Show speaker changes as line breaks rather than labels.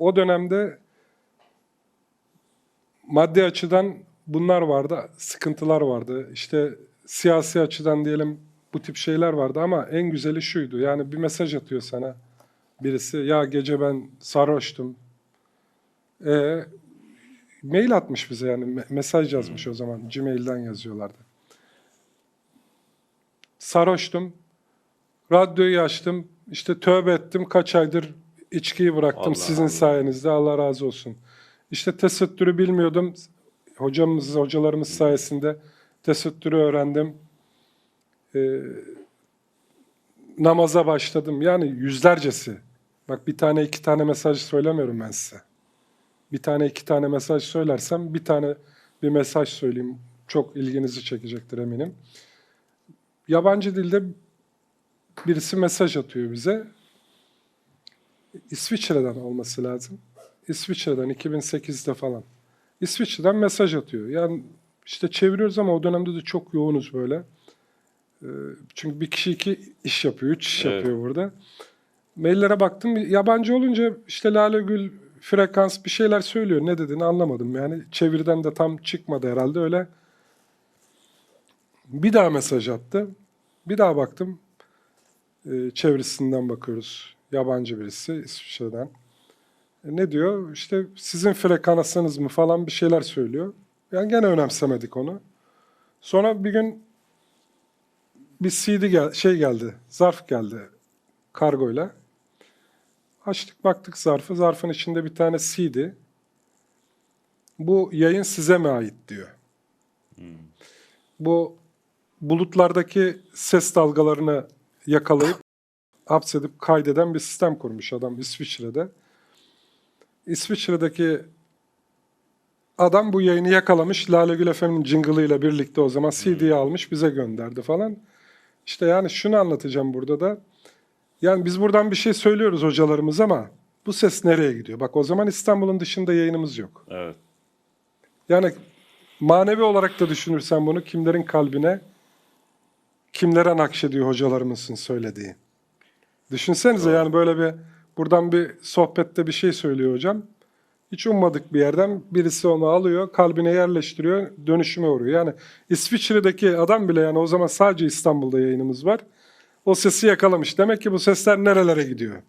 o dönemde maddi açıdan bunlar vardı, sıkıntılar vardı. İşte siyasi açıdan diyelim bu tip şeyler vardı ama en güzeli şuydu. Yani bir mesaj atıyor sana birisi. Ya gece ben sarhoştum. E, mail atmış bize yani me- mesaj yazmış o zaman. Gmail'den yazıyorlardı. Sarhoştum. Radyoyu açtım. İşte tövbe ettim. Kaç aydır içkiyi bıraktım
Allah
sizin
Allah.
sayenizde. Allah razı olsun. İşte tesettürü bilmiyordum. Hocamız, hocalarımız sayesinde tesettürü öğrendim. Ee, namaza başladım. Yani yüzlercesi. Bak bir tane iki tane mesaj söylemiyorum ben size. Bir tane iki tane mesaj söylersem bir tane bir mesaj söyleyeyim. Çok ilginizi çekecektir eminim. Yabancı dilde birisi mesaj atıyor bize. İsviçre'den olması lazım. İsviçre'den 2008'de falan. İsviçre'den mesaj atıyor. Yani işte çeviriyoruz ama o dönemde de çok yoğunuz böyle. Ee, Çünkü bir kişi iki iş yapıyor, üç iş
Evet.
yapıyor burada. Maillere baktım. Yabancı olunca işte Lale Gül frekans bir şeyler söylüyor. Ne dediğini anlamadım. Yani çeviriden de tam çıkmadı herhalde öyle. Bir daha mesaj attı. Bir daha baktım. Ee, çevirisinden bakıyoruz. Yabancı birisi İsviçre'den. E, ne diyor? İşte sizin frekansınız mı falan bir şeyler söylüyor. Yani gene önemsemedik onu. Sonra bir gün bir CD gel şey geldi. Zarf geldi kargoyla. Açtık baktık zarfı. Zarfın içinde bir tane CD. Bu yayın size mi ait diyor. Bu bulutlardaki ses dalgalarını yakalayıp hapsedip kaydeden bir sistem kurmuş adam İsviçre'de. İsviçre'deki adam bu yayını yakalamış. Lale Gül FM'in jingle'ıyla birlikte o zaman CD'yi almış bize gönderdi falan. İşte yani şunu anlatacağım burada da. Yani biz buradan bir şey söylüyoruz hocalarımız ama bu ses nereye gidiyor? Bak o zaman İstanbul'un dışında yayınımız yok.
Evet.
Yani manevi olarak da düşünürsen bunu kimlerin kalbine, kimlere nakşediyor hocalarımızın söylediği. Düşünsenize yani böyle bir buradan bir sohbette bir şey söylüyor hocam. Hiç ummadık bir yerden birisi onu alıyor, kalbine yerleştiriyor, dönüşüme uğruyor. Yani İsviçre'deki adam bile yani o zaman sadece İstanbul'da yayınımız var. O sesi yakalamış. Demek ki bu sesler nerelere gidiyor?